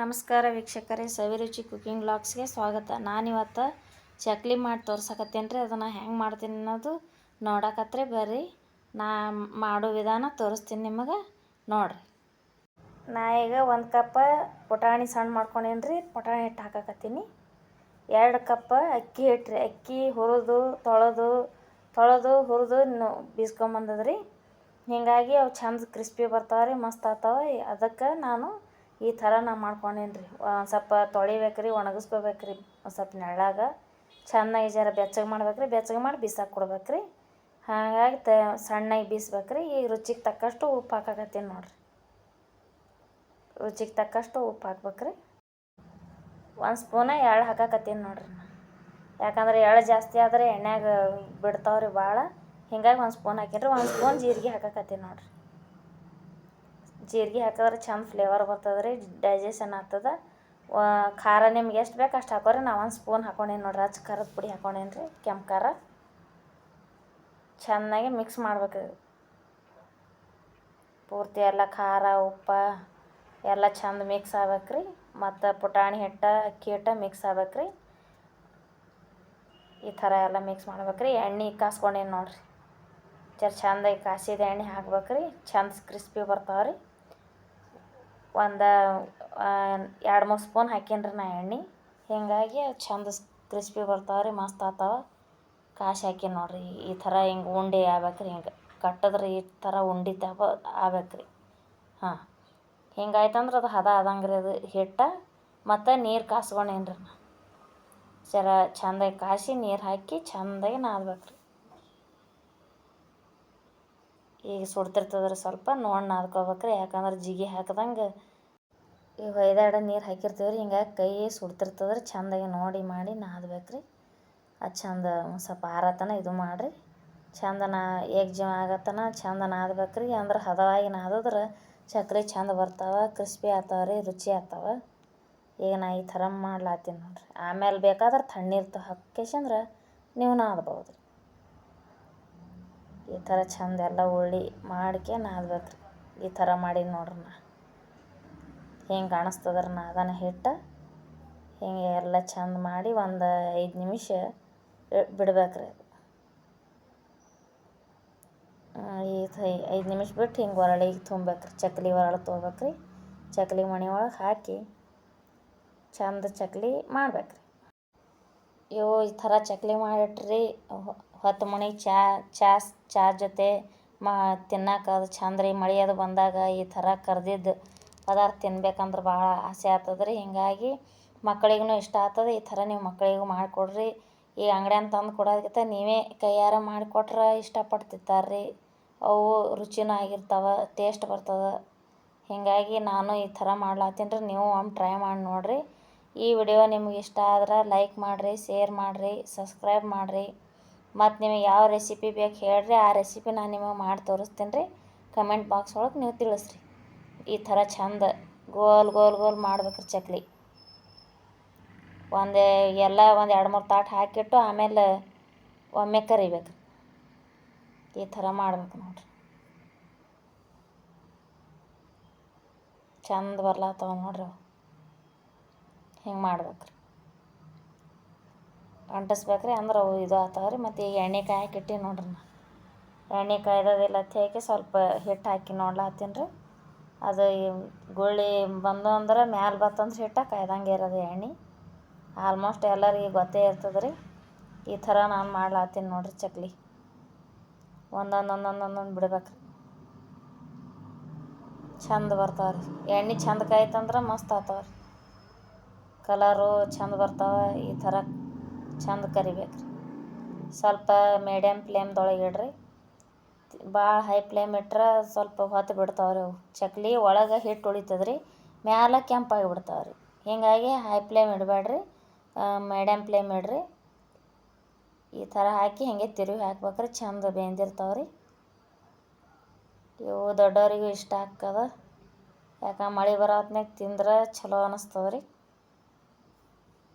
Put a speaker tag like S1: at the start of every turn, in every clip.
S1: ನಮಸ್ಕಾರ ವೀಕ್ಷಕರೇ, ಸವಿರುಚಿ ಕುಕಿಂಗ್ ಬ್ಲಾಗ್ಸ್ಗೆ ಸ್ವಾಗತ. ನಾನಿವತ್ತು ಚಕ್ಲಿ ಮಾಡಿ ತೋರ್ಸಕತ್ತೀನಿ ರೀ ಅದನ್ನು ಹೆಂಗೆ ಮಾಡ್ತೀನಿ ಅನ್ನೋದು ನೋಡಕತ್ರಿ ಬರ್ರಿ. ನಾ ಮಾಡೋ ವಿಧಾನ ತೋರಿಸ್ತೀನಿ ನಿಮಗೆ, ನೋಡ್ರಿ. ನಾ ಈಗ ಒಂದು ಕಪ್ಪ ಪುಟಾಣಿ ಸಣ್ಣ ಮಾಡ್ಕೊಂಡೇನಿ ರೀ ಪುಟಾಣಿ ಹಿಟ್ಟು ಹಾಕಕತ್ತೀನಿ. ಎರಡು ಕಪ್ಪ ಅಕ್ಕಿ ಹಿಟ್ಟು ಅಕ್ಕಿ ಹುರಿದು, ತೊಳೆದು ತೊಳೆದು, ಹುರಿದು ಬೀಸ್ಕೊಂಬಂದದ್ರಿ. ಹೀಗಾಗಿ ಅವು ಚಂದ ಕ್ರಿಸ್ಪಿ ಬರ್ತಾವೆ ರೀ ಮಸ್ತ್ ಆಗ್ತಾವೆ ಅದಕ್ಕೆ ನಾನು ಈ ಥರ ನಾ ಮಾಡ್ಕೊಂಡೇನಿ ರೀ ಒಂದು ಸ್ವಲ್ಪ ತೊಳಿಬೇಕು ರೀ ಒಣಗಿಸ್ಕೋಬೇಕು ರೀ ಒಂದು ಸ್ವಲ್ಪ ನೆರಳಾಗ ಚೆನ್ನಾಗಿ ಜರ ಬೆಚ್ಚಗೆ ಮಾಡ್ಬೇಕು ರೀ ಬೆಚ್ಚಗೆ ಮಾಡಿ ಬಿಸಾಕಿ ಕೊಡ್ಬೇಕು ರೀ ಹಾಗಾಗಿ ತ ಸಣ್ಣಗೆ ಬೀಸ್ಬೇಕು ರೀ ಈಗ ರುಚಿಗೆ ತಕ್ಕಷ್ಟು ಉಪ್ಪು ಹಾಕಾಕತ್ತೀನಿ ನೋಡಿರಿ. ರುಚಿಗೆ ತಕ್ಕಷ್ಟು ಉಪ್ಪು ಹಾಕ್ಬೇಕು ರೀ ಒಂದು ಸ್ಪೂನ ಎಳ್ಳು ಹಾಕಾಕತ್ತೀನಿ ನೋಡಿರಿ ಯಾಕಂದ್ರೆ ಎಳ್ಳು ಜಾಸ್ತಿ ಆದರೆ ಎಣ್ಣೆಗೆ ಬಿಡ್ತಾವ್ರಿ ಭಾಳ ಹಿಂಗಾಗಿ ಒಂದು ಸ್ಪೂನ್ ಹಾಕಿನ್ರಿ. ಒಂದು ಸ್ಪೂನ್ ಜೀರಿಗೆ ಹಾಕಾಕತ್ತೀನಿ ನೋಡಿರಿ. ಜೀರಿಗೆ ಹಾಕಿದ್ರೆ ಚಂದ ಫ್ಲೇವರ್ ಬರ್ತದೆ ರೀ ಡೈಜೆಷನ್ ಆಗ್ತದೆ ಖಾರ ನಿಮ್ಗೆ ಎಷ್ಟು ಬೇಕು ಅಷ್ಟು ಹಾಕೋರಿ ನಾ ಒಂದು ಸ್ಪೂನ್ ಹಾಕೊಂಡೇನಿ ನೋಡ್ರಿ, ಅಚ್ಚ ಖಾರದ ಪುಡಿ ಹಾಕೊಂಡೇನಿ ರೀ ಕೆಂಪು ಖಾರ. ಚೆನ್ನಾಗಿ ಮಿಕ್ಸ್ ಮಾಡ್ಬೇಕು. ಪೂರ್ತಿ ಎಲ್ಲ ಖಾರ, ಉಪ್ಪು ಎಲ್ಲ ಚಂದ ಮಿಕ್ಸ್ ಆಗ್ಬೇಕು ರೀ ಮತ್ತು ಪುಟಾಣಿ ಹಿಟ್ಟು, ಅಕ್ಕಿ ಹಿಟ್ಟು ಮಿಕ್ಸ್ ಆಗ್ಬೇಕು ರೀ ಈ ಥರ ಎಲ್ಲ ಮಿಕ್ಸ್ ಮಾಡ್ಬೇಕು ರೀ ಎಣ್ಣೆ ಕಾಸ್ಕೊಂಡೇನಿ ನೋಡಿರಿ. ಜರ ಚಂದಾಗಿ ಕಾಸಿದ ಎಣ್ಣೆ ಹಾಕ್ಬೇಕು ರೀ ಚಂದ ಕ್ರಿಸ್ಪಿ ಬರ್ತಾವೆ ರೀ ಒಂದು ಎರಡು ಮೂರು ಸ್ಪೂನ್ ಹಾಕೀನಿ ರೀ ನಾ ಎಣ್ಣೆ. ಹೀಗಾಗಿ ಚಂದ ಕ್ರಿಸ್ಪಿ ಬರ್ತಾವೆ ರೀ ಮಸ್ತ್ ಆಗ್ತಾವೆ ಕಾಶ್ ಹಾಕೀನಿ ನೋಡಿರಿ, ಈ ಥರ ಹಿಂಗೆ ಉಂಡೆ ಆಗ್ಬೇಕು ರೀ ಹಿಂಗೆ ಕಟ್ಟಿದ್ರೆ, ಈ ಥರ ಉಂಡೆ ತಗೋ ಆಗ್ಬೇಕು ರೀ ಹಾಂ, ಹಿಂಗಾಯ್ತಂದ್ರೆ ಅದು ಹದ ಆದಂಗೆ ರೀ ಅದು ಹಿಟ್ಟು. ಮತ್ತು ನೀರು ಕಾಸ್ಕೊಂಡೇನಿ ರೀ ನಾ. ಜರ ಚಂದಾಗಿ ಕಾಸಿ ನೀರು ಹಾಕಿ ಚಂದಾಗಿ ನಾದ್ಬೇಕು ರೀ ಈಗ ಸುಡ್ತಿರ್ತದೆ ರೀ ಸ್ವಲ್ಪ ನೋಡಿ ನಾದ್ಕೋಬೇಕ್ರಿ ಯಾಕಂದ್ರೆ ಜಿಗಿ ಹಾಕ್ದಂಗೆ ಈಗ ಹೊಯ್ದಾಡ ನೀರು ಹಾಕಿರ್ತೀವಿ ರೀ ಹಿಂಗಾಗಿ ಕೈ ಸುಡ್ತಿರ್ತದ್ರೆ. ಚಂದಾಗಿ ನೋಡಿ ಮಾಡಿ ನಾದ್ಬೇಕ್ರಿ ಅದು ಚಂದ ಸ್ವಲ್ಪ ಆರತನ ಇದು ಮಾಡಿರಿ. ಚಂದ ನಾ ಜೀವ ಆಗತ್ತನ ಚಂದ ನಾದ್ಬೇಕ್ರಿ ಅಂದ್ರೆ ಹದವಾಗಿ ನಾದಿದ್ರೆ ಚಕ್ರಿ ಚಂದ ಬರ್ತಾವೆ, ಕ್ರಿಸ್ಪಿ ಆಗ್ತಾವೆ ರೀ ರುಚಿ ಆಗ್ತಾವೆ ಈಗ ನಾ ಈ ಥರ ಮಾಡ್ಲಾತ್ತೀನಿ ನೋಡ್ರಿ. ಆಮೇಲೆ ಬೇಕಾದ್ರೆ ತಣ್ಣೀರು ಹಾಕ್ಯಸಂದ್ರೆ ನೀವು ನಾದ್ಬೋದು ರೀ ಈ ಥರ ಚಂದ ಎಲ್ಲ ಉಳ್ಳಿ ಮಾಡ್ಕ್ಯ ನಾದ್ಬೇಕು ರೀ ಈ ಥರ ಮಾಡೀನಿ ನೋಡ್ರಿ ನಾ. ಹಿಂಗೆ ಕಾಣಿಸ್ತದ್ರಿ ನಾದನ ಹಿಟ್ಟು, ಹಿಂಗೆ ಎಲ್ಲ ಚಂದ ಮಾಡಿ ಒಂದು ಐದು ನಿಮಿಷ ಬಿಡ್ಬೇಕು ರೀ ಈ ಐದು ನಿಮಿಷ ಬಿಟ್ಟು ಹಿಂಗೆ ಒರಳಿಗೆ ತುಂಬೇಕು ರೀ ಚಕ್ಲಿ ಒರಳು ತೊಗೋಬೇಕು ರೀ ಚಕ್ಲಿ ಮಣಿ ಒಳಗೆ ಹಾಕಿ ಚಂದ ಚಕ್ಲಿ ಮಾಡ್ಬೇಕು ರೀ ಇವು ಈ ಥರ ಚಕ್ಲಿ ಮಾಡಿಟ್ರಿ. ಹೊತ್ತು ಮಣಿ ಚಾ ಚಾ ಚಾ ಜೊತೆ ಮಾ ತಿನ್ನಕ್ಕೆ ಅದು ಚಂದ ರೀ ಮಳೆ ಅದು ಬಂದಾಗ ಈ ಥರ ಕರ್ದಿದ್ದು ಪದಾರ್ಥ ತಿನ್ಬೇಕಂದ್ರೆ ಭಾಳ ಆಸೆ ಆಗ್ತದೆ ರೀ ಹೀಗಾಗಿ ಮಕ್ಳಿಗೂ ಇಷ್ಟ ಆಗ್ತದೆ. ಈ ಥರ ನೀವು ಮಕ್ಕಳಿಗೂ ಮಾಡಿಕೊಡ್ರಿ. ಈ ಅಂಗಡ್ಯಾನ ತಂದು ಕೊಡೋದಕ್ಕಿಂತ ನೀವೇ ಕೈಯಾರ ಮಾಡಿಕೊಟ್ರೆ ಇಷ್ಟಪಟ್ಟು ತಿಂತಾರೆ ರೀ ಅವು ರುಚಿನೂ ಆಗಿರ್ತಾವೆ ಟೇಸ್ಟ್ ಬರ್ತದೆ. ಹೀಗಾಗಿ ನಾನು ಈ ಥರ ಮಾಡ್ಲಾತ್ತೀನಿ ರೀ. ನೀವು ಒಮ್ಮೆ ಟ್ರೈ ಮಾಡಿ ನೋಡಿರಿ. ಈ ವಿಡಿಯೋ ನಿಮ್ಗೆ ಇಷ್ಟ ಆದ್ರೆ ಲೈಕ್ ಮಾಡಿರಿ ಶೇರ್ ಮಾಡಿರಿ ಸಬ್ಸ್ಕ್ರೈಬ್ ಮಾಡಿರಿ. ಮತ್ತು ನಿಮಗೆ ಯಾವ ರೆಸಿಪಿ ಬೇಕು ಹೇಳ್ರಿ, ಆ ರೆಸಿಪಿ ನಾನು ನಿಮಗೆ ಮಾಡಿ ತೋರಿಸ್ತೀನಿ ರೀ ಕಮೆಂಟ್ ಬಾಕ್ಸ್ ಒಳಗೆ ನೀವು ತಿಳಿಸ್ರಿ. ಈ ಥರ ಚಂದ ಗೋಲ್ ಗೋಲ್ ಗೋಲ್ ಮಾಡ್ಬೇಕು ರೀ ಚಕ್ಲಿ. ಒಂದು ಎಲ್ಲ ಒಂದು ಎರಡು, ಮೂರು ತಾಟ್ ಹಾಕಿಟ್ಟು ಆಮೇಲೆ ಒಮ್ಮೆ ಕರಿಬೇಕು ಈ ಥರ ಮಾಡ್ಬೇಕು ನೋಡ್ರಿ. ಚಂದ ಬರ್ಲಾತ್ತವ ನೋಡ್ರಿ ಹಿಂಗೆ ಮಾಡ್ಬೇಕು ರೀ ಅಂಟಿಸ್ಬೇಕು ರೀ ಅಂದ್ರೆ ಅವು ಇದು ಆಗ್ತಾವೆ ರೀ ಮತ್ತು ಈಗ ಎಣ್ಣೆ ಕಾಯಕ್ಕಿಟ್ಟೀನಿ ನೋಡ್ರಿ ನಾ. ಎಣ್ಣೆ ಕಾಯ್ದದಿಲ್ಲ ಹಾಕಿ ಸ್ವಲ್ಪ ಹಿಟ್ಟು ಹಾಕಿ ನೋಡ್ಲಾತ್ತೀನಿ ರೀ ಅದು ಗುಳ್ಳಿ ಬಂದು ಅಂದ್ರೆ ಮ್ಯಾಲೆ ಬತ್ತಂದ್ರೆ ಹಿಟ್ಟು ಕಾಯ್ದಂಗೆ ಇರೋದು ಎಣ್ಣೆ. ಆಲ್ಮೋಸ್ಟ್ ಎಲ್ಲರಿಗೆ ಗೊತ್ತೇ ಇರ್ತದೆ ರೀ ಈ ಥರ ನಾನು ಮಾಡ್ಲಾತ್ತೀನಿ ನೋಡ್ರಿ ಚಕ್ಲಿ. ಒಂದೊಂದು ಒಂದೊಂದು ಒಂದೊಂದು ಬಿಡ್ಬೇಕು ರೀ ಚಂದ ಬರ್ತಾವೆ ರೀ ಎಣ್ಣೆ ಚಂದ ಕಾಯ್ತಂದ್ರೆ ಮಸ್ತ್ ಆಗ್ತಾವೆ ರೀ ಕಲರು ಚಂದ ಬರ್ತಾವೆ ಈ ಥರ. ಚಂದ ಕರಿಬೇಕು ರೀ ಸ್ವಲ್ಪ ಮೀಡಿಯಮ್ ಫ್ಲೇಮ್ದೊಳಗೆ ಇಡ್ರಿ. ಭಾಳ ಹೈ ಫ್ಲೇಮ್ ಇಟ್ರೆ ಸ್ವಲ್ಪ ಹೊತ್ತು ಬಿಡ್ತಾವೆ ರೀ ಅವು. ಚಕ್ಲಿ ಒಳಗೆ ಹಿಟ್ಟು ಉಳಿತದೆ ರೀ ಮ್ಯಾಲೆ ಕೆಂಪಾಗಿ ಬಿಡ್ತಾವೆ ರೀ ಹೀಗಾಗಿ ಹೈ ಫ್ಲೇಮ್ ಇಡಬೇಡ್ರಿ ಮೀಡಿಯಮ್ ಫ್ಲೇಮ್ ಇಡ್ರಿ. ಈ ಥರ ಹಾಕಿ ಹಿಂಗೆ ತಿರುವಿ ಹಾಕ್ಬೇಕ್ರಿ, ಚಂದ ಬೆಂದಿರ್ತಾವೆ ರೀ ಇವು ದೊಡ್ಡವರಿಗೂ ಇಷ್ಟ ಆಗ್ತದೆ. ಯಾಕೆ ಮಳೆ ಬರೋ ಹೊತ್ನಾಗ ತಿಂದ್ರೆ ಚಲೋ ಅನ್ನಿಸ್ತದೆ ರೀ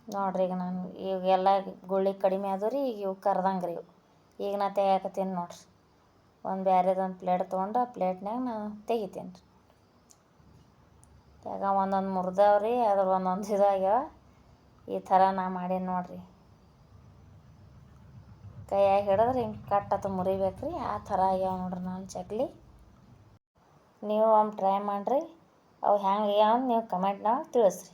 S1: ನೋಡಿರಿ ಈಗ ನಾನು ಈಗ ಎಲ್ಲ ಗುಳ್ಳಿ ಕಡಿಮೆ ಆದವು ರೀ, ಈಗ ಇವು ಕರ್ದಂಗೆ ರೀ ಇವು. ಈಗ ನಾ ತೆಗಿಯಾಕತ್ತೀನಿ ನೋಡಿರಿ. ಒಂದು ಬ್ಯಾರೆದೊಂದು ಪ್ಲೇಟ್ ತೊಗೊಂಡು ಆ ಪ್ಲೇಟ್ನಾಗ ನಾ ತೆಗಿತೀನಿ ರೀ. ಯಾಕೆ ಒಂದೊಂದು ಮುರಿದವ್ರಿ ಅದ್ರ ಒಂದೊಂದು ಇದಾಗ್ಯಾವ. ಈ ಥರ ನಾ ಮಾಡೀನಿ ನೋಡಿರಿ. ಕೈಯಾಗ ಹಿಡಿದ್ರೆ ಹಿಂಗೆ ಕಟ್ಟತ್ತು ಮುರಿಬೇಕು ರೀ ಆ ಥರ ಆಗ್ಯಾವ ನೋಡ್ರಿ ನಾನು ಚಕ್ಲಿ ನೀವು ಒಮ್ಮೆ ಟ್ರೈ ಮಾಡಿರಿ, ಅವು ಹೆಂಗೆ ಆಗ್ಯಾವ ನೀವು ಕಮೆಂಟ್ನಾಗ ತಿಳಿಸ್ರಿ.